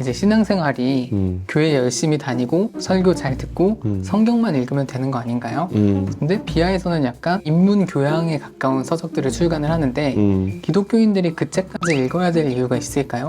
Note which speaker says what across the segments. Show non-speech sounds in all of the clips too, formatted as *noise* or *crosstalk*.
Speaker 1: 이제 신앙생활이
Speaker 2: 음.
Speaker 1: 교회 열심히 다니고 설교 잘 듣고
Speaker 2: 음.
Speaker 1: 성경만 읽으면 되는 거 아닌가요?
Speaker 2: 음.
Speaker 1: 근데 비하에서는 약간 인문 교양에 가까운 서적들을 출간을 하는데
Speaker 2: 음.
Speaker 1: 기독교인들이 그 책까지 읽어야 될 이유가 있을까요?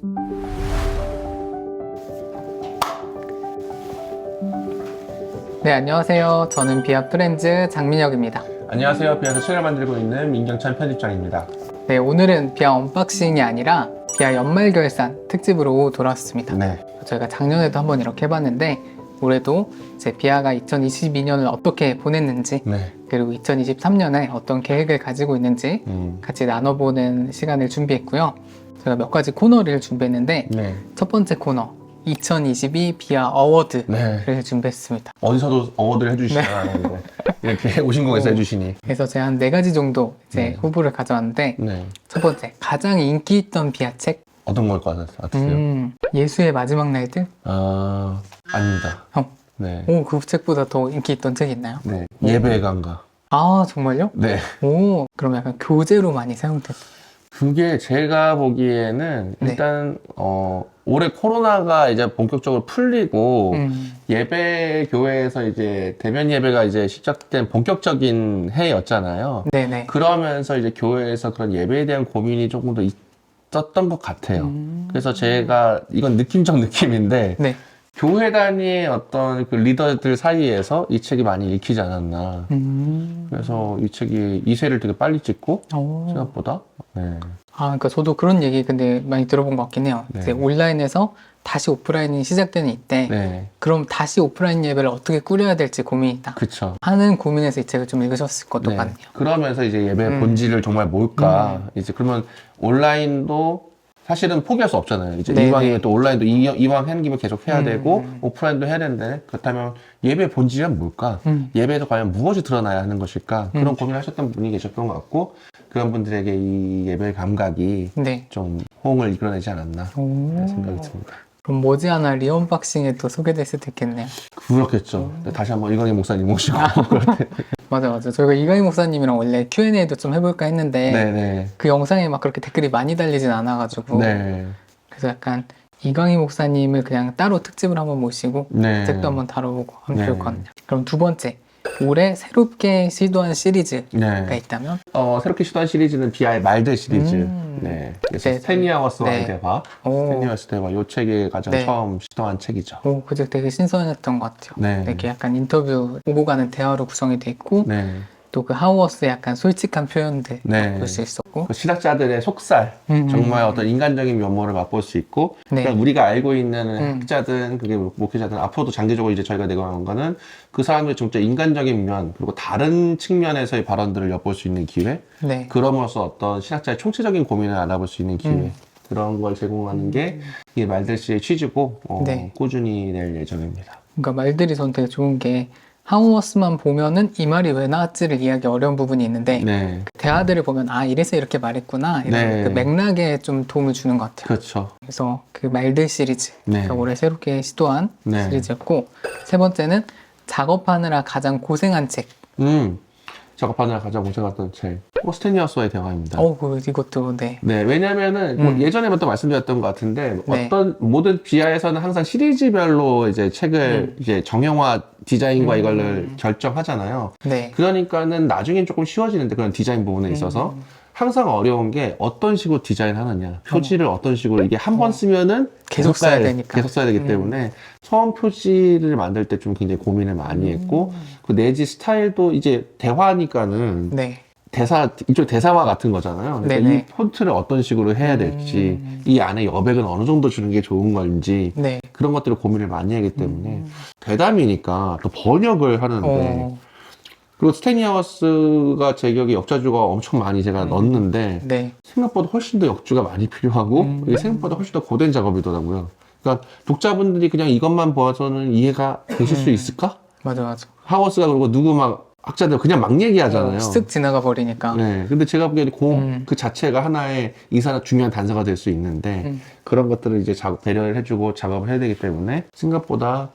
Speaker 1: 네, 안녕하세요. 저는 비아 프렌즈 장민혁입니다.
Speaker 2: 안녕하세요. 비아서 책을 만들고 있는 민경찬 편집장입니다.
Speaker 1: 네, 오늘은 비아 언박싱이 아니라 비아 연말 결산 특집으로 돌아왔습니다.
Speaker 2: 네.
Speaker 1: 저희가 작년에도 한번 이렇게 해봤는데 올해도 제 비아가 2022년을 어떻게 보냈는지
Speaker 2: 네.
Speaker 1: 그리고 2023년에 어떤 계획을 가지고 있는지
Speaker 2: 음.
Speaker 1: 같이 나눠보는 시간을 준비했고요. 제가 몇 가지 코너를 준비했는데
Speaker 2: 네.
Speaker 1: 첫 번째 코너 2022 비아 어워드를
Speaker 2: 네.
Speaker 1: 준비했습니다.
Speaker 2: 어디서도 어워드를 해주시지
Speaker 1: 네.
Speaker 2: 이렇게 오신국에서
Speaker 1: 오.
Speaker 2: 해주시니.
Speaker 1: 그래서 제가 한 네 가지 정도 이제
Speaker 2: 네.
Speaker 1: 후보를 가져왔는데
Speaker 2: 네.
Speaker 1: 첫 번째 가장 인기 있던 비아 책
Speaker 2: 어떤 걸것 같으세요?
Speaker 1: 음, 예수의 마지막 날들
Speaker 2: 아 아닙니다.
Speaker 1: 어.
Speaker 2: 네.
Speaker 1: 오, 그 책보다 더 인기 있던 책 있나요?
Speaker 2: 네. 예배 강가.
Speaker 1: 아, 정말요?
Speaker 2: 네.
Speaker 1: 오, 그럼 약간 교재로 많이 사용됐.
Speaker 2: 그게 제가 보기에는
Speaker 1: 네.
Speaker 2: 일단 어 올해 코로나가 이제 본격적으로 풀리고
Speaker 1: 음,
Speaker 2: 예배 교회에서 이제 대면 예배가 이제 시작된 본격적인 해였잖아요.
Speaker 1: 네네.
Speaker 2: 그러면서 이제 교회에서 그런 예배에 대한 고민이 조금 더 있었던 것 같아요.
Speaker 1: 음,
Speaker 2: 그래서 제가 이건 느낌적 *laughs* 느낌인데
Speaker 1: 네.
Speaker 2: 교회 단위의 어떤 그 리더들 사이에서 이 책이 많이 읽히지 않았나.
Speaker 1: 음,
Speaker 2: 그래서 이 책이 2세를 되게 빨리 찍고
Speaker 1: 오.
Speaker 2: 생각보다 네.
Speaker 1: 아, 그러니까 저도 그런 얘기 근데 많이 들어본 것 같긴 해요.
Speaker 2: 네.
Speaker 1: 이제 온라인에서 다시 오프라인이 시작되는 이때,
Speaker 2: 네.
Speaker 1: 그럼 다시 오프라인 예배를 어떻게 꾸려야 될지 고민이다.
Speaker 2: 그쵸.
Speaker 1: 하는 고민에서 이 책을 좀 읽으셨을 것도
Speaker 2: 네.
Speaker 1: 같네요.
Speaker 2: 그러면서 이제 예배
Speaker 1: 음.
Speaker 2: 본질을 정말 뭘까. 이제 그러면 온라인도 사실은 포기할 수 없잖아요. 이제
Speaker 1: 네네.
Speaker 2: 이왕이면 또 온라인도 이, 이왕 하는 김에 계속 해야
Speaker 1: 음.
Speaker 2: 되고 오프라인도 해야 되는데 그렇다면 예배 본질은 뭘까?
Speaker 1: 음,
Speaker 2: 예배에서 과연 무엇이 드러나야 하는 것일까? 그런
Speaker 1: 음.
Speaker 2: 고민을 하셨던 분이 계셨던 것 같고 그런 분들에게 이 예배 감각이
Speaker 1: 네.
Speaker 2: 좀 호응을 이끌어내지 않았나
Speaker 1: 오.
Speaker 2: 생각이 듭니다.
Speaker 1: 그럼 머지않아 리언박싱에 또 소개될 수도 있겠네요.
Speaker 2: 그렇겠죠. 다시 한번 이광희 목사님 모시고 *laughs*
Speaker 1: 아. 맞아, 맞아. 저희가 이강희 목사님이랑 원래 Q&A도 좀 해볼까 했는데,
Speaker 2: 네네.
Speaker 1: 그 영상에 막 그렇게 댓글이 많이 달리진 않아가지고,
Speaker 2: 네.
Speaker 1: 그래서 약간 이강희 목사님을 그냥 따로 특집을 한번 모시고
Speaker 2: 네.
Speaker 1: 책도 한번 다뤄보고 하면
Speaker 2: 네.
Speaker 1: 좋을 것 같네요. 그럼 두 번째 올해 새롭게 시도한 시리즈가
Speaker 2: 네.
Speaker 1: 있다면
Speaker 2: 어, 새롭게 시도한 시리즈는 비아의 말들 시리즈.
Speaker 1: 음.
Speaker 2: 네. 그래서
Speaker 1: 네.
Speaker 2: 스테니아워스와의
Speaker 1: 네.
Speaker 2: 대화.
Speaker 1: 오,
Speaker 2: 스테니아워스 대화. 요 책이 가장
Speaker 1: 네.
Speaker 2: 처음 시도한 책이죠.
Speaker 1: 오, 그책 되게 신선했던 것 같아요.
Speaker 2: 네.
Speaker 1: 이렇게 약간 인터뷰 오고 가는 대화로 구성이 돼 있고
Speaker 2: 네.
Speaker 1: 또 그 하우어스의 약간 솔직한 표현들
Speaker 2: 네.
Speaker 1: 볼수 있었고
Speaker 2: 그 신학자들의 속살,
Speaker 1: 음,
Speaker 2: 정말 어떤 인간적인 면모를 맛볼 수 있고,
Speaker 1: 네.
Speaker 2: 그러니까 우리가 알고 있는
Speaker 1: 음.
Speaker 2: 학자든 그게 목회자든 앞으로도 장기적으로 이제 저희가 내고하는 거는 그 사람들의 진짜 인간적인 면 그리고 다른 측면에서의 발언들을 엿볼 수 있는 기회,
Speaker 1: 네.
Speaker 2: 그럼으로써 어떤 신학자의 총체적인 고민을 알아볼 수 있는 기회.
Speaker 1: 음.
Speaker 2: 그런 걸 제공하는 게이 말들 씨의 취지고 어,
Speaker 1: 네.
Speaker 2: 꾸준히 낼 예정입니다.
Speaker 1: 그러니까 말들이 전 되게 좋은 게 하우어스만 보면은 이 말이 왜 나왔지를 이해하기 어려운 부분이 있는데
Speaker 2: 네,
Speaker 1: 대화들을 보면 아 이래서 이렇게 말했구나 이런
Speaker 2: 네.
Speaker 1: 그 맥락에 좀 도움을 주는 것 같아요.
Speaker 2: 그렇죠.
Speaker 1: 그래서 그 말들 시리즈
Speaker 2: 네.
Speaker 1: 가 올해 새롭게 시도한
Speaker 2: 네.
Speaker 1: 시리즈였고 세 번째는 작업하느라 가장 고생한 책.
Speaker 2: 음, 작업하느라 가장 고생했던 책, 오스테니아스와의 대화입니다.
Speaker 1: 어, 그 이것도 네.
Speaker 2: 네, 왜냐면은 뭐
Speaker 1: 음.
Speaker 2: 예전에부터 말씀드렸던 것 같은데
Speaker 1: 네.
Speaker 2: 어떤 모든 비하에서는 항상 시리즈별로 이제 책을 이제 정형화 디자인과
Speaker 1: 음.
Speaker 2: 이걸 결정하잖아요.
Speaker 1: 네.
Speaker 2: 그러니까는 나중엔 조금 쉬워지는데 그런 디자인 부분에 있어서
Speaker 1: 음.
Speaker 2: 항상 어려운 게 어떤 식으로 디자인하느냐, 표지를 어. 떤 식으로 이게 한 번 쓰면은
Speaker 1: 계속 써야
Speaker 2: 써야-
Speaker 1: 되니까.
Speaker 2: 계속 써야 되기
Speaker 1: 음.
Speaker 2: 때문에 처음 표지를 만들 때 좀 굉장히 고민을 많이 했고 그 내지 스타일도 이제 대화니까는
Speaker 1: 네.
Speaker 2: 대사 이쪽 대사화 같은 거잖아요. 그러니까
Speaker 1: 네네.
Speaker 2: 이 폰트를 어떤 식으로 해야 될지
Speaker 1: 음.
Speaker 2: 이 안에 여백은 어느 정도 주는 게 좋은 건지
Speaker 1: 네.
Speaker 2: 그런 것들을 고민을 많이 하기 때문에
Speaker 1: 음.
Speaker 2: 대담이니까 또 번역을 하는데
Speaker 1: 어,
Speaker 2: 그리고 스테니아워스가 제 기억에 역자주가 엄청 많이 제가
Speaker 1: 음.
Speaker 2: 넣었는데
Speaker 1: 네.
Speaker 2: 생각보다 훨씬 더 역주가 많이 필요하고
Speaker 1: 음.
Speaker 2: 이게 생각보다 훨씬 더 고된 작업이더라고요. 그러니까 독자분들이 그냥 이것만 보아서는 이해가 되실 수
Speaker 1: 음.
Speaker 2: 있을까?
Speaker 1: 맞아, 맞아.
Speaker 2: 하워스가 그리고 누구 막 학자들 그냥 막 얘기하잖아요.
Speaker 1: 어, 쓱 지나가 버리니까.
Speaker 2: 네. 근데 제가 보기에는 그,
Speaker 1: 음.
Speaker 2: 그 자체가 하나의 이사나 중요한 단서가 될 수 있는데
Speaker 1: 음.
Speaker 2: 그런 것들을 이제 작업, 배려를 해주고 작업을 해야 되기 때문에 생각보다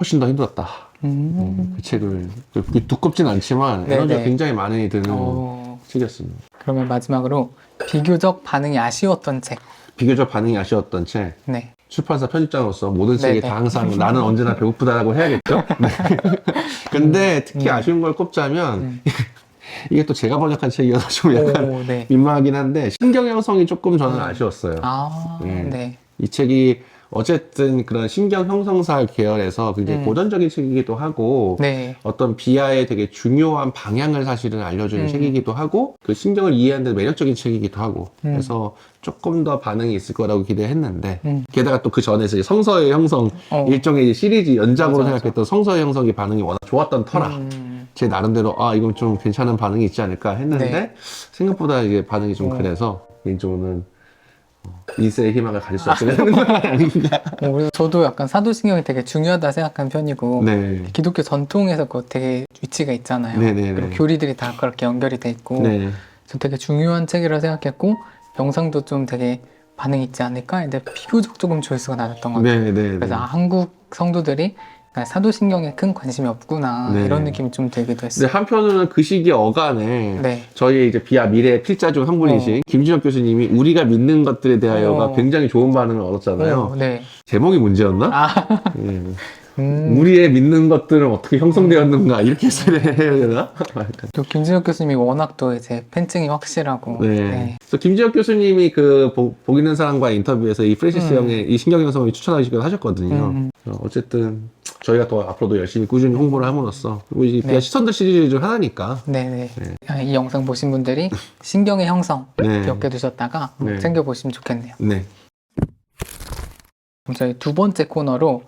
Speaker 2: 훨씬 더 힘들었다.
Speaker 1: 음.
Speaker 2: 그 책을 그 두껍진 않지만
Speaker 1: 네네.
Speaker 2: 에너지가 굉장히 많이 드는
Speaker 1: 어,
Speaker 2: 책이었습니다.
Speaker 1: 그러면 마지막으로 비교적 반응이 아쉬웠던 책.
Speaker 2: 비교적 반응이 아쉬웠던 책.
Speaker 1: 네.
Speaker 2: 출판사 편집장으로서 모든 책이
Speaker 1: 네네.
Speaker 2: 다 항상 나는 언제나 배고프다라고 해야겠죠. *laughs* 네. *laughs* 근데 특히
Speaker 1: 음.
Speaker 2: 아쉬운 걸 꼽자면
Speaker 1: 음. *laughs*
Speaker 2: 이게 또 제가 번역한 책이어서 좀 약간
Speaker 1: 오, 네.
Speaker 2: 민망하긴 한데 신경 형성이 조금 저는
Speaker 1: 음.
Speaker 2: 아쉬웠어요.
Speaker 1: 아,
Speaker 2: 음.
Speaker 1: 네.
Speaker 2: 이 책이 어쨌든 그런 신경 형성사 계열에서 굉장히
Speaker 1: 음.
Speaker 2: 고전적인 책이기도 하고
Speaker 1: 네.
Speaker 2: 어떤 비하의 되게 중요한 방향을 사실은 알려주는
Speaker 1: 음.
Speaker 2: 책이기도 하고 그 신경을 이해하는 데 매력적인 책이기도 하고
Speaker 1: 음.
Speaker 2: 그래서 조금 더 반응이 있을 거라고 기대했는데
Speaker 1: 음.
Speaker 2: 게다가 또 그 전에서 이제 성서의 형성
Speaker 1: 어.
Speaker 2: 일종의 시리즈 연작으로
Speaker 1: 맞아, 맞아.
Speaker 2: 생각했던 성서의 형성의 반응이 워낙 좋았던 터라
Speaker 1: 음,
Speaker 2: 제 나름대로 아 이건 좀 괜찮은 반응이 있지 않을까 했는데
Speaker 1: 네.
Speaker 2: 생각보다 이게 반응이 좀
Speaker 1: 어.
Speaker 2: 그래서 개인적으로는 어, 인세의 희망을 가질 수 없게 되는 건 아닌가
Speaker 1: 어, 저도 약간 사도신경이 되게 중요하다 생각하는 편이고
Speaker 2: 네.
Speaker 1: 기독교 전통에서 그 되게 위치가 있잖아요.
Speaker 2: 네네네.
Speaker 1: 그리고 교리들이 다 그렇게 연결이 돼 있고
Speaker 2: 네.
Speaker 1: 저 되게 중요한 책이라 생각했고 영상도 좀 되게 반응이 있지 않을까 근데 비교적 조금 조회수가 낮았던 것 같아요.
Speaker 2: 네, 네,
Speaker 1: 그래서
Speaker 2: 네.
Speaker 1: 아, 한국 성도들이 그러니까 사도신경에 큰 관심이 없구나
Speaker 2: 네.
Speaker 1: 이런 느낌이 좀 들기도
Speaker 2: 근데
Speaker 1: 했어요.
Speaker 2: 한편으로는 그 시기 어간에
Speaker 1: 네.
Speaker 2: 저희 이제 비아 미래 필자 중 한 분이신 김준혁 교수님이 우리가 믿는 것들에 대하여가
Speaker 1: 어.
Speaker 2: 굉장히 좋은 반응을 얻었잖아요.
Speaker 1: 어, 네.
Speaker 2: 제목이 문제였나?
Speaker 1: 아,
Speaker 2: 예.
Speaker 1: 음.
Speaker 2: 우리의 믿는 것들은 어떻게 형성되었는가 이렇게 해야 되나?
Speaker 1: 또 김진혁 교수님이 워낙 또 이제 팬층이 확실하고
Speaker 2: 네. 그래서 김지혁 교수님이 그 보, 복 있는 사람과 인터뷰에서 이 프레시스
Speaker 1: 음.
Speaker 2: 형의 이 신경 형성을 추천하시기도 하셨거든요.
Speaker 1: 음,
Speaker 2: 어, 어쨌든 저희가 더 앞으로도 열심히 꾸준히 홍보를 함으로써 그리고 이
Speaker 1: 네.
Speaker 2: 시선들 시리즈 중 하나니까
Speaker 1: 네네.
Speaker 2: 네.
Speaker 1: 아, 이 영상 보신 분들이 *laughs* 신경의 형성
Speaker 2: 네.
Speaker 1: 기억해 두셨다가
Speaker 2: 네.
Speaker 1: 챙겨 보시면 좋겠네요.
Speaker 2: 네.
Speaker 1: 그럼 저희 두 번째 코너로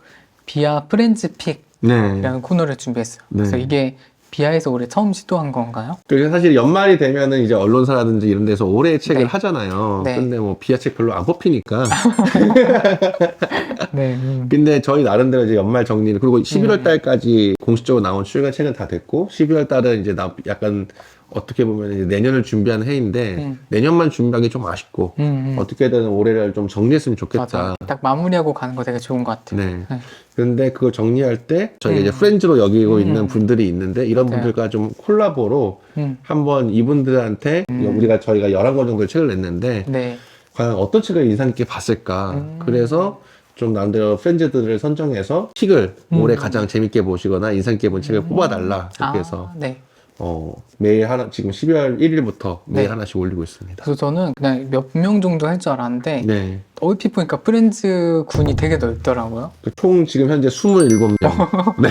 Speaker 1: 비아 프렌즈 픽이라는
Speaker 2: 네.
Speaker 1: 코너를 준비했어요.
Speaker 2: 네.
Speaker 1: 그래서 이게 비아에서 올해 처음 시도한 건가요?
Speaker 2: 그리고 사실 연말이 되면은 이제 언론사라든지 이런 데서 올해 책을
Speaker 1: 네.
Speaker 2: 하잖아요.
Speaker 1: 네.
Speaker 2: 근데 뭐 비아 책 별로 안 뽑히니까. *laughs*
Speaker 1: 네. 음.
Speaker 2: 근데 저희 나름대로 이제 연말 정리를 그리고 11월
Speaker 1: 음.
Speaker 2: 달까지 공식적으로 나온 출간 책은 다 됐고 12월 달은 이제 나 약간 어떻게 보면 이제 내년을 준비하는 해인데
Speaker 1: 음.
Speaker 2: 내년만 준비하기 좀 아쉽고
Speaker 1: 음, 음.
Speaker 2: 어떻게든 올해를 좀 정리했으면 좋겠다.
Speaker 1: 맞아. 딱 마무리하고 가는 거 되게 좋은 것 같아요.
Speaker 2: 네.
Speaker 1: 네.
Speaker 2: 그런데 그걸 정리할 때 저희가
Speaker 1: 음.
Speaker 2: 이제 프렌즈로 여기고
Speaker 1: 음.
Speaker 2: 있는 분들이 있는데 이런
Speaker 1: 맞아요.
Speaker 2: 분들과 좀 콜라보로
Speaker 1: 음.
Speaker 2: 한번 이분들한테
Speaker 1: 음.
Speaker 2: 우리가 저희가 11권 정도의 책을 냈는데
Speaker 1: 네.
Speaker 2: 과연 어떤 책을 인상 깊게 봤을까
Speaker 1: 음.
Speaker 2: 그래서 좀 나름대로 프렌즈들을 선정해서 픽을
Speaker 1: 음.
Speaker 2: 올해 가장 재밌게 보시거나 인상 깊게 본 책을 뽑아달라 이렇게 해서
Speaker 1: 아, 네.
Speaker 2: 어, 매일 하나 지금 12월 1일부터 매일
Speaker 1: 네.
Speaker 2: 하나씩 올리고 있습니다
Speaker 1: 그래서 저는 그냥 몇 명 정도 할 줄 알았는데
Speaker 2: 네.
Speaker 1: 얼핏 보니까 프렌즈 군이 되게 넓더라고요.
Speaker 2: 총 지금 현재 27명 *laughs* 네.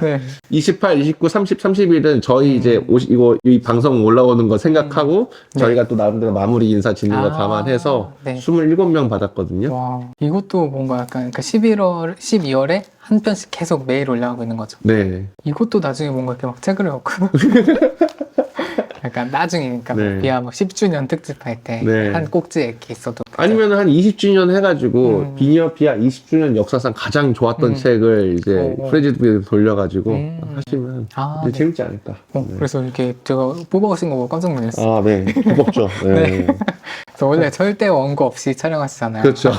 Speaker 1: 네.
Speaker 2: 28, 29, 30, 31은 저희
Speaker 1: 음.
Speaker 2: 이제 50, 이거 이 방송 올라오는 거 생각하고
Speaker 1: 네.
Speaker 2: 저희가 또 나름대로 마무리 인사 짓는 거
Speaker 1: 아,
Speaker 2: 감안해서
Speaker 1: 네.
Speaker 2: 27명 받았거든요.
Speaker 1: 와, 이것도 뭔가 약간 그러니까 11월, 12월에 한 편씩 계속 매일 올라가고 있는 거죠.
Speaker 2: 네.
Speaker 1: 이것도 나중에 뭔가 이렇게 막 책을 읽고 *laughs* 약간 나중에 그러니까 뭐
Speaker 2: 네.
Speaker 1: 비아 뭐 10주년 특집 할 때 한
Speaker 2: 네.
Speaker 1: 꼭지에 이렇게 있어도
Speaker 2: 아니면 한 20주년 해가지고
Speaker 1: 음.
Speaker 2: 비니어피아 20주년 역사상 가장 좋았던
Speaker 1: 음.
Speaker 2: 책을 이제
Speaker 1: 어, 어.
Speaker 2: 프레지드에 돌려가지고
Speaker 1: 음.
Speaker 2: 하시면
Speaker 1: 아, 네.
Speaker 2: 재밌지 않을까.
Speaker 1: 어,
Speaker 2: 네.
Speaker 1: 그래서 이렇게 제가 뽑아오신 거 보고 깜짝 놀랐어요.
Speaker 2: 아, 네. 무겁죠. *laughs* 네.
Speaker 1: 그래서 원래 절대 원고 없이 촬영하시잖아요.
Speaker 2: 그렇죠.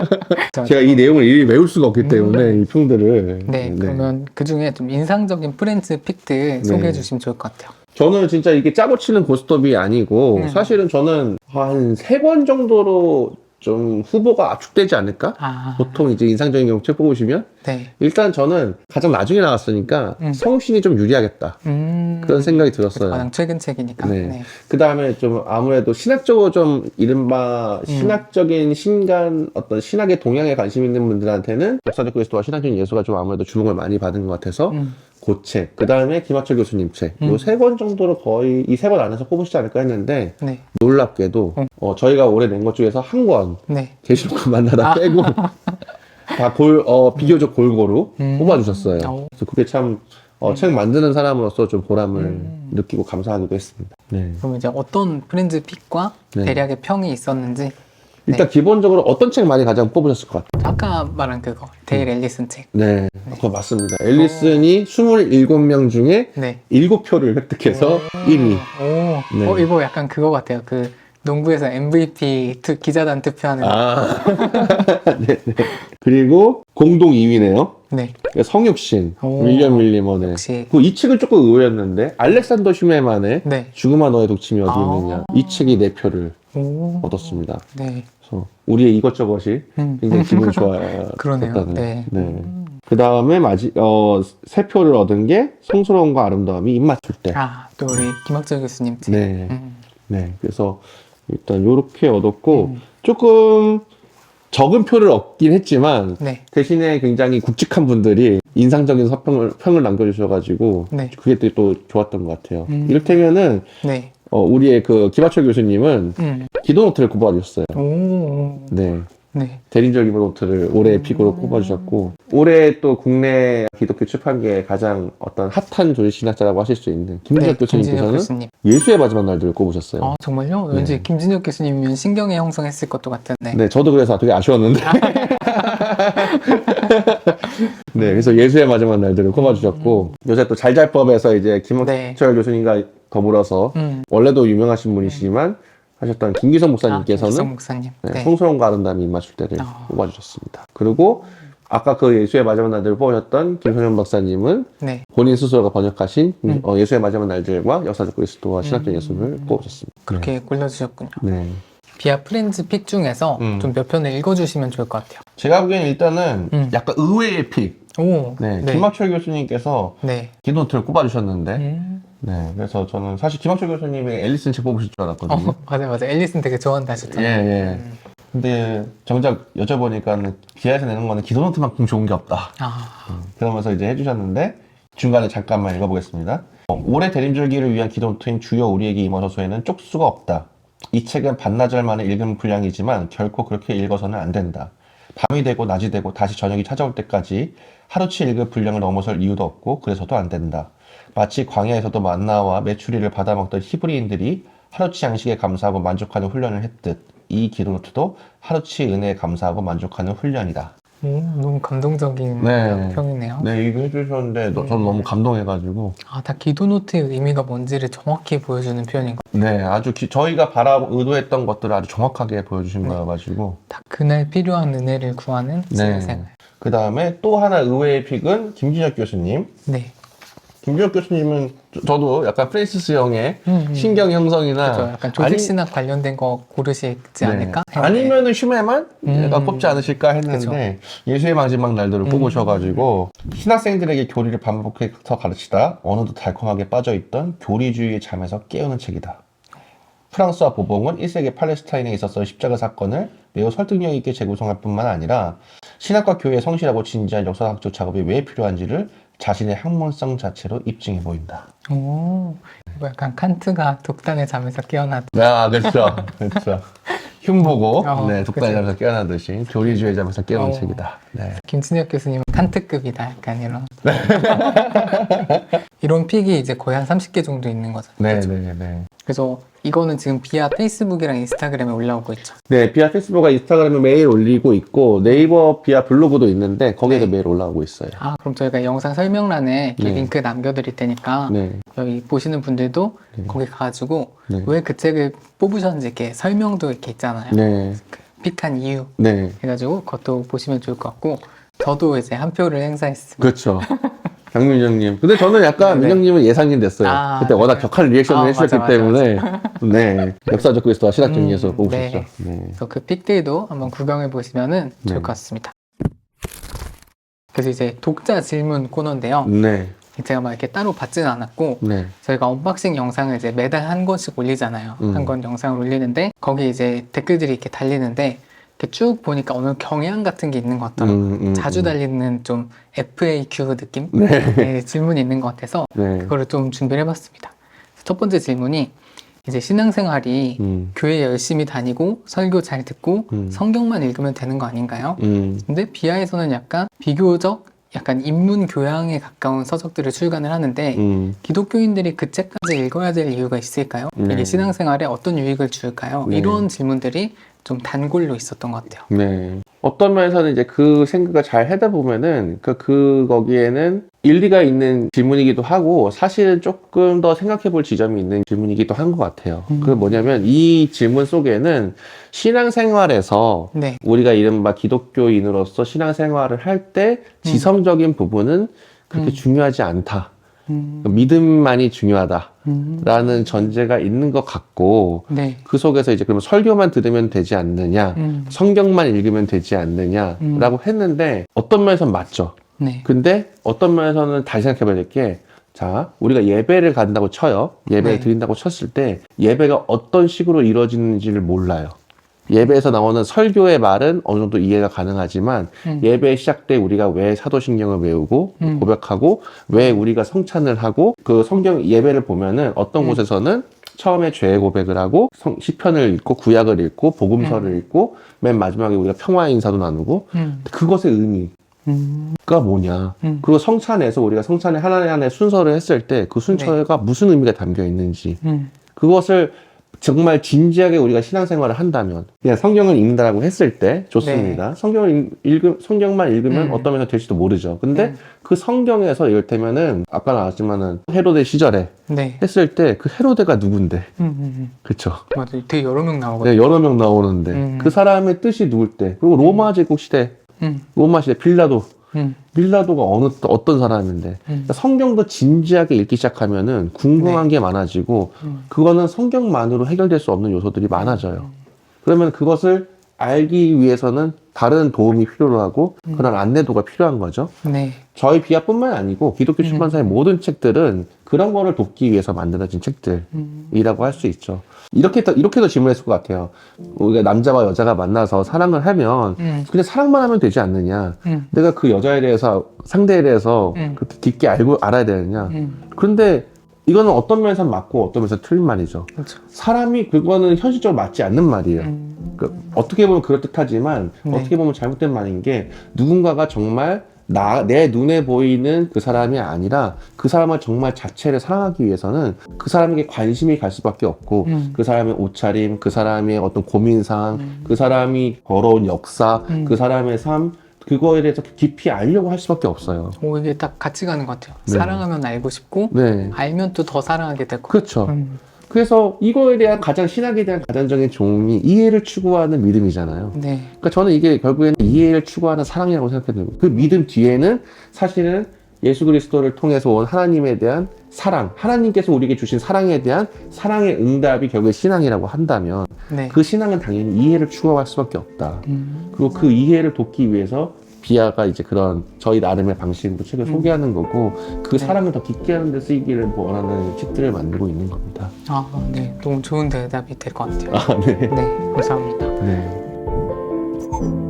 Speaker 2: *laughs* 제가 이 내용을 일일이 외울 수가 없기 때문에 이 평들을.
Speaker 1: 음. 네, 그러면 그 중에 좀 인상적인 프렌즈 픽들
Speaker 2: 네.
Speaker 1: 소개해 주시면 좋을 것 같아요.
Speaker 2: 저는 진짜 이게 짜고 치는 고스톱이 아니고
Speaker 1: 음.
Speaker 2: 사실은 저는 한세권 정도로 좀 후보가 압축되지 않을까?
Speaker 1: 아,
Speaker 2: 보통 이제 인상적인 경우 책 뽑으시면
Speaker 1: 네.
Speaker 2: 일단 저는 가장 나중에 나왔으니까
Speaker 1: 음.
Speaker 2: 성신이 좀 유리하겠다
Speaker 1: 음,
Speaker 2: 그런 생각이 들었어요.
Speaker 1: 가장 최근 책이니까.
Speaker 2: 네.
Speaker 1: 네.
Speaker 2: 그 다음에 좀 아무래도 신학적으로 좀 이른바
Speaker 1: 음.
Speaker 2: 신학적인 신간 어떤 신학의 동향에 관심 있는 분들한테는 역사적 그리스도와 신학적인 예수가 좀 아무래도 주목을 많이 받은 것 같아서
Speaker 1: 음,
Speaker 2: 그 책, 그 다음에 김학철 교수님 책,
Speaker 1: 음.
Speaker 2: 요세 권 정도로 거의 이 세 권 안에서 뽑으시지 않을까 했는데
Speaker 1: 네.
Speaker 2: 놀랍게도
Speaker 1: 음.
Speaker 2: 어, 저희가 올해 낸 것 중에서 한 권
Speaker 1: 네.
Speaker 2: 계시록과 만나다
Speaker 1: 아.
Speaker 2: 빼고 *laughs* 다 골, 어, 비교적 골고루
Speaker 1: 음.
Speaker 2: 뽑아주셨어요.
Speaker 1: 오.
Speaker 2: 그래서 그게 참 어, 책 만드는 사람으로서 좀 보람을
Speaker 1: 음.
Speaker 2: 느끼고 감사하기도 했습니다. 네.
Speaker 1: 그럼 이제 어떤 프렌즈 픽과
Speaker 2: 네.
Speaker 1: 대략의 평이 있었는지
Speaker 2: 일단 기본적으로 어떤 책 많이 가장 뽑으셨을 것 같아요?
Speaker 1: 아까 말한 그거 데일 앨리슨 책.
Speaker 2: 네, 그거 맞습니다. 앨리슨이 27명 중에
Speaker 1: 네.
Speaker 2: 7표를 획득해서 1위.
Speaker 1: 오,
Speaker 2: 네.
Speaker 1: 어, 이거 약간 그거 같아요. 그 농구에서 MVP 투, 기자단 투표하는. 거.
Speaker 2: 아, *laughs* 네, 네. 그리고 공동 2위네요.
Speaker 1: 네.
Speaker 2: 성육신,
Speaker 1: 오,
Speaker 2: 윌리엄 밀리먼의.
Speaker 1: 역시.
Speaker 2: 그 이 책은 조금 의외였는데, 알렉산더 슈메만의
Speaker 1: 네.
Speaker 2: 죽음아 너의 독침이 어디
Speaker 1: 아.
Speaker 2: 있느냐. 이 책이 4표를
Speaker 1: 오.
Speaker 2: 얻었습니다.
Speaker 1: 네.
Speaker 2: 그래서 우리의 이것저것이
Speaker 1: 음.
Speaker 2: 굉장히 기분 *laughs* 좋아요.
Speaker 1: 그러네요. 네.
Speaker 2: 그 다음에 마지, 어, 세 표를 얻은 게 성스러움과 아름다움이 입 맞출 때.
Speaker 1: 아, 또 우리 김학철 교수님 책.
Speaker 2: 네.
Speaker 1: 음.
Speaker 2: 네. 그래서 일단 요렇게 얻었고,
Speaker 1: 음.
Speaker 2: 조금 적은 표를 얻긴 했지만,
Speaker 1: 네.
Speaker 2: 대신에 굉장히 굵직한 분들이 인상적인 서평을, 평을 남겨주셔가지고,
Speaker 1: 네.
Speaker 2: 그게 또, 또 좋았던 것 같아요.
Speaker 1: 음.
Speaker 2: 이를테면은,
Speaker 1: 네.
Speaker 2: 어, 우리의 그 김하철 교수님은
Speaker 1: 음.
Speaker 2: 기도 노트를 꼽아주셨어요.
Speaker 1: 오.
Speaker 2: 네.
Speaker 1: 네.
Speaker 2: 대림절 기도 노트를 올해의
Speaker 1: 음.
Speaker 2: 픽으로 꼽아주셨고, 올해 또 국내 기독교 출판계의 가장 어떤 핫한 조지 신학자라고 하실 수 있는 김진혁
Speaker 1: 네, 김진혁
Speaker 2: 교수님께서는
Speaker 1: 교수님.
Speaker 2: 예수의 마지막 날들을 꼽으셨어요.
Speaker 1: 아, 정말요?
Speaker 2: 네.
Speaker 1: 왠지 김진혁 교수님이면 신경에 형성했을 것도 같은데.
Speaker 2: 네, 저도 그래서 되게 아쉬웠는데. *laughs* 네, 그래서 예수의 마지막 날들을 꼽아주셨고, 요새 또 잘잘법에서 이제 김학철
Speaker 1: 네.
Speaker 2: 교수님과 더불어서
Speaker 1: 음.
Speaker 2: 원래도 유명하신 분이시지만 하셨던 김기성
Speaker 1: 아,
Speaker 2: 목사님께서는
Speaker 1: 김성 목사님.
Speaker 2: 네,
Speaker 1: 네.
Speaker 2: 성스러움과 아름다움이 입맞출 때를
Speaker 1: 아.
Speaker 2: 뽑아주셨습니다. 그리고 아까 그 예수의 마지막 날들을 뽑으셨던 김선현 박사님은
Speaker 1: 네.
Speaker 2: 본인 스스로가 번역하신
Speaker 1: 음.
Speaker 2: 어, 예수의 마지막 날들과 역사적 그리스도와 신학적
Speaker 1: 음.
Speaker 2: 예수를 뽑으셨습니다.
Speaker 1: 그렇게 골라주셨군요.
Speaker 2: 네.
Speaker 1: 비아 프렌즈 픽 중에서
Speaker 2: 음.
Speaker 1: 좀 몇 편을 읽어주시면 좋을 것 같아요.
Speaker 2: 제가 보기에는 일단은
Speaker 1: 음.
Speaker 2: 약간 의외의 픽.
Speaker 1: 오.
Speaker 2: 네,
Speaker 1: 네.
Speaker 2: 김학철 교수님께서
Speaker 1: 네.
Speaker 2: 기도노트를 꼽아주셨는데,
Speaker 1: 음.
Speaker 2: 네, 그래서 저는 사실 김학철 교수님이 앨리슨 책 뽑으실 줄 알았거든요.
Speaker 1: 어, *laughs* 맞아요, 맞아요. 앨리슨 되게 좋아한다
Speaker 2: 예,
Speaker 1: 하셨잖아요.
Speaker 2: 예.
Speaker 1: 음.
Speaker 2: 근데 정작 여쭤보니까는 비하에서 내는 거는 기도노트만큼 좋은 게 없다.
Speaker 1: 아,
Speaker 2: 그러면서 이제 해주셨는데 중간에 잠깐만 읽어보겠습니다. 어, 올해 대림절기를 위한 기도노트인 주여 우리에게 임하소서에는 쪽수가 없다. 이 책은 반나절 만에 읽은 분량이지만 결코 그렇게 읽어서는 안 된다. 밤이 되고 낮이 되고 다시 저녁이 찾아올 때까지 하루치 읽을 분량을 넘어설 이유도 없고 그래서도 안 된다. 마치 광야에서도 만나와 메추리를 받아먹던 히브리인들이 하루치 양식에 감사하고 만족하는 훈련을 했듯 이 기도노트도 하루치 은혜에 감사하고 만족하는 훈련이다.
Speaker 1: 오, 너무 감동적인
Speaker 2: 네.
Speaker 1: 평이네요.
Speaker 2: 네, 이거 해주셨는데 너- 저는 너무 감동해가지고
Speaker 1: 아, 다 기도노트의 의미가 뭔지를 정확히 보여주는 표현인 것
Speaker 2: 네, 아주 기- 저희가 바라 의도했던 것들을 아주 정확하게 보여주신
Speaker 1: 네.
Speaker 2: 거여가지고
Speaker 1: 같아요. 그날 필요한 은혜를 구하는
Speaker 2: 네.
Speaker 1: 신생활.
Speaker 2: 그 다음에 또 하나 의외의 픽은 김진혁 교수님.
Speaker 1: 네.
Speaker 2: 김진혁 교수님은 저, 도 약간 프랜시스 형의
Speaker 1: 음, 음.
Speaker 2: 신경 형성이나
Speaker 1: 그렇죠. 약간 조직신학 관련된 거 고르시지
Speaker 2: 네.
Speaker 1: 않을까?
Speaker 2: 아니면은 슈메만
Speaker 1: 음.
Speaker 2: 꼽지 않으실까 했는데 예수의 마지막 날들을
Speaker 1: 음.
Speaker 2: 뽑으셔가지고 신학생들에게 교리를 반복해서 가르치다 어느덧 달콤하게 빠져있던 교리주의의 잠에서 깨우는 책이다. 프랑스와 보봉은 1세기 팔레스타인에 있어서 십자가 사건을 매우 설득력 있게 재구성할 뿐만 아니라 신학과 교회의 성실하고 진지한 역사학적 작업이 왜 필요한지를 자신의 학문성 자체로 입증해 보인다.
Speaker 1: 오, 이거 약간 칸트가 독단의 잠에서 깨어났.
Speaker 2: 아, 그렇죠. 그렇죠. *laughs* 흉 보고,
Speaker 1: 어,
Speaker 2: 네, 독단의
Speaker 1: 그죠.
Speaker 2: 잠에서 깨어나듯이 교리주의 잠에서 깨우는
Speaker 1: 어.
Speaker 2: 책이다. 네.
Speaker 1: 김진혁 교수님은 칸트급이다. 약간 이런.
Speaker 2: 네. *laughs*
Speaker 1: 이런 픽이 이제 거의 한 30개 정도 있는 거잖아요.
Speaker 2: 네,
Speaker 1: 그죠?
Speaker 2: 네, 네.
Speaker 1: 그래서 이거는 지금 비아 페이스북이랑 인스타그램에 올라오고 있죠.
Speaker 2: 네, 비아 페이스북과 인스타그램에 매일 올리고 있고 네이버 비아 블로그도 있는데 거기에도
Speaker 1: 네.
Speaker 2: 매일 올라오고 있어요.
Speaker 1: 아, 그럼 저희가 영상 설명란에
Speaker 2: 네.
Speaker 1: 링크 남겨드릴 테니까
Speaker 2: 네,
Speaker 1: 여기 보시는 분들도
Speaker 2: 네.
Speaker 1: 거기 가가지고
Speaker 2: 네.
Speaker 1: 왜그 책을 뽑으셨는지 이렇게 설명도 이렇게 있잖아요.
Speaker 2: 네,
Speaker 1: 그 픽한 이유
Speaker 2: 네,
Speaker 1: 해가지고 그것도 보시면 좋을 것 같고 저도 이제 한 표를 행사했습니다.
Speaker 2: 그렇죠. *laughs* 강민정님. 근데 저는 약간
Speaker 1: 네.
Speaker 2: 민정님은 예상이 됐어요.
Speaker 1: 아,
Speaker 2: 그때 워낙
Speaker 1: 네.
Speaker 2: 격한 리액션을
Speaker 1: 아,
Speaker 2: 해주셨기
Speaker 1: 맞아, 맞아,
Speaker 2: 때문에 *laughs* 네, 역사적 그리스도와 신학적
Speaker 1: 음,
Speaker 2: 뽑으셨죠.
Speaker 1: 네.
Speaker 2: 네.
Speaker 1: 그래서 그 픽들도 한번 구경해 보시면은 좋을
Speaker 2: 네.
Speaker 1: 것 같습니다. 그래서 이제 독자 질문 코너인데요.
Speaker 2: 네,
Speaker 1: 제가 막 이렇게 따로 받지는 않았고
Speaker 2: 네,
Speaker 1: 저희가 언박싱 영상을 이제 매달 한 권씩 올리잖아요.
Speaker 2: 음.
Speaker 1: 한권 영상을 올리는데 거기 이제 댓글들이 이렇게 달리는데 이렇게 쭉 보니까 어느 경향 같은 게 있는 것 같더라고요.
Speaker 2: 음, 음,
Speaker 1: 자주
Speaker 2: 음.
Speaker 1: 달리는 좀 FAQ 느낌?
Speaker 2: 네.
Speaker 1: 네, 질문이 있는 것 같아서
Speaker 2: 네.
Speaker 1: 그거를 좀 준비를 해봤습니다. 첫 번째 질문이 이제 신앙생활이
Speaker 2: 음,
Speaker 1: 교회 열심히 다니고 설교 잘 듣고
Speaker 2: 음.
Speaker 1: 성경만 읽으면 되는 거 아닌가요?
Speaker 2: 음,
Speaker 1: 근데 비하에서는 약간 비교적 약간 인문 교양에 가까운 서적들을 출간을 하는데
Speaker 2: 음,
Speaker 1: 기독교인들이 그 책까지 읽어야 될 이유가 있을까요?
Speaker 2: 네.
Speaker 1: 이게 신앙생활에 어떤 유익을 줄까요?
Speaker 2: 네.
Speaker 1: 이런 질문들이 좀 단골로 있었던 것 같아요.
Speaker 2: 네. 어떤 면에서는 이제 그 생각을 잘 하다 보면은 그, 그 거기에는 일리가 있는 질문이기도 하고 사실은 조금 더 생각해 볼 지점이 있는 질문이기도 한 것 같아요.
Speaker 1: 음.
Speaker 2: 그 뭐냐면 이 질문 속에는 신앙생활에서
Speaker 1: 네.
Speaker 2: 우리가 이른바 기독교인으로서 신앙생활을 할 때 지성적인 부분은 그렇게
Speaker 1: 음.
Speaker 2: 중요하지 않다.
Speaker 1: 음,
Speaker 2: 믿음만이 중요하다.
Speaker 1: 음.
Speaker 2: 전제가 있는 것 같고
Speaker 1: 네.
Speaker 2: 그 속에서 이제 그러면 설교만 들으면 되지 않느냐
Speaker 1: 음.
Speaker 2: 성경만 읽으면 되지 않느냐라고 했는데 어떤 면에서는 맞죠.
Speaker 1: 네.
Speaker 2: 근데 어떤 면에서는 다시 생각해 봐야 될 게, 자, 우리가 예배를 간다고 쳐요. 예배를
Speaker 1: 네.
Speaker 2: 드린다고 쳤을 때, 예배가 어떤 식으로 이루어지는지를 몰라요. 예배에서 나오는 설교의 말은 어느 정도 이해가 가능하지만,
Speaker 1: 음.
Speaker 2: 예배 시작 때 우리가 왜 사도신경을 외우고,
Speaker 1: 음.
Speaker 2: 고백하고, 왜 우리가 성찬을 하고, 그 성경 예배를 보면은 어떤
Speaker 1: 음.
Speaker 2: 곳에서는 처음에 죄의 고백을 하고, 성- 시편을 읽고, 구약을 읽고, 복음서를 읽고, 맨 마지막에 우리가 평화의 인사도 나누고,
Speaker 1: 음.
Speaker 2: 그것의 의미,
Speaker 1: 음.
Speaker 2: 가 뭐냐.
Speaker 1: 음.
Speaker 2: 그리고 성찬에서 우리가 성찬의 하나의 하나의 순서를 했을 때 그 순서가 무슨 의미가 담겨 있는지
Speaker 1: 음.
Speaker 2: 그것을 정말 진지하게 우리가 신앙생활을 한다면 그냥 성경을 읽는다라고 했을 때 좋습니다. 성경을 읽, 성경만 읽으면
Speaker 1: 음.
Speaker 2: 어떤 면에서 될지도 모르죠. 근데
Speaker 1: 음.
Speaker 2: 그 성경에서 이를테면은 아까 나왔지만은 헤로데 시절에
Speaker 1: 네.
Speaker 2: 했을 때 그 헤로데가 누군데
Speaker 1: 음. 음. 음.
Speaker 2: 그쵸?
Speaker 1: 맞아. 되게 여러 명 나오거든요.
Speaker 2: 네, 여러 명 나오는데
Speaker 1: 음.
Speaker 2: 그 사람의 뜻이 누굴 때 그리고 로마 제국 시대
Speaker 1: 음.
Speaker 2: 로마 시대 빌라도
Speaker 1: 음.
Speaker 2: 빌라도가 어느 어떤 사람인데
Speaker 1: 음.
Speaker 2: 그러니까 성경도 진지하게 읽기 시작하면은 궁금한 게 많아지고
Speaker 1: 음.
Speaker 2: 그거는 성경만으로 해결될 수 없는 요소들이 많아져요. 그러면 그것을 알기 위해서는 다른 도움이 필요로 하고
Speaker 1: 음.
Speaker 2: 그런 안내도가 필요한 거죠.
Speaker 1: 네.
Speaker 2: 저희 비아뿐만 아니고 기독교
Speaker 1: 음.
Speaker 2: 출판사의 모든 책들은 그런 거를 돕기 위해서 만들어진 책들이라고
Speaker 1: 음.
Speaker 2: 할수 있죠. 이렇게 더 이렇게도 질문했을 것 같아요. 우리가 남자와 여자가 만나서 사랑을 하면
Speaker 1: 음.
Speaker 2: 그냥 사랑만 하면 되지 않느냐?
Speaker 1: 음.
Speaker 2: 내가 그 여자에 대해서 상대에 대해서
Speaker 1: 음.
Speaker 2: 그렇게 깊게 알고 알아야 되느냐.
Speaker 1: 음.
Speaker 2: 그런데 이거는 어떤 면에서 맞고 어떤 면에서 틀린 말이죠.
Speaker 1: 그렇죠.
Speaker 2: 사람이 그거는 현실적으로 맞지 않는 말이에요.
Speaker 1: 음.
Speaker 2: 그 어떻게 보면 그럴듯하지만
Speaker 1: 네.
Speaker 2: 어떻게 보면 잘못된 말인 게 누군가가 정말 나, 내 눈에 보이는 그 사람이 아니라 그 사람을 정말 자체를 사랑하기 위해서는 그 사람에게 관심이 갈 수밖에 없고
Speaker 1: 음.
Speaker 2: 그 사람의 옷차림, 그 사람의 어떤 고민사항,
Speaker 1: 음.
Speaker 2: 그 사람이 걸어온 역사,
Speaker 1: 음.
Speaker 2: 그 사람의 삶, 그거에 대해서 깊이 알려고 할 수밖에 없어요.
Speaker 1: 오, 이게 딱 같이 가는 것 같아요.
Speaker 2: 네.
Speaker 1: 사랑하면 알고 싶고,
Speaker 2: 네.
Speaker 1: 알면 또 더 사랑하게 되고.
Speaker 2: 그렇죠.
Speaker 1: 음.
Speaker 2: 그래서 이거에 대한 가장 신학에 대한 가장적인 종이 이해를 추구하는 믿음이잖아요.
Speaker 1: 네.
Speaker 2: 그러니까 저는 이게 결국에는 이해를 추구하는 사랑이라고 생각해요. 그 믿음 뒤에는 사실은 예수 그리스도를 통해서 온 하나님에 대한 사랑, 하나님께서 우리에게 주신 사랑에 대한 사랑의 응답이 결국에 신앙이라고 한다면
Speaker 1: 네.
Speaker 2: 그 신앙은 당연히 이해를 추구할 수밖에 없다.
Speaker 1: 음.
Speaker 2: 그리고 그 이해를 돕기 위해서 비아가 이제 그런 저희 나름의 방식으로 책을
Speaker 1: 음.
Speaker 2: 소개하는 거고 그
Speaker 1: 네.
Speaker 2: 사랑을 더 깊게 하는 데 쓰이기를 원하는 책들을 만들고 있는 겁니다.
Speaker 1: 아, 네. 너무 좋은 대답이 될 것 같아요.
Speaker 2: 아, 네.
Speaker 1: 네. 감사합니다.
Speaker 2: 네.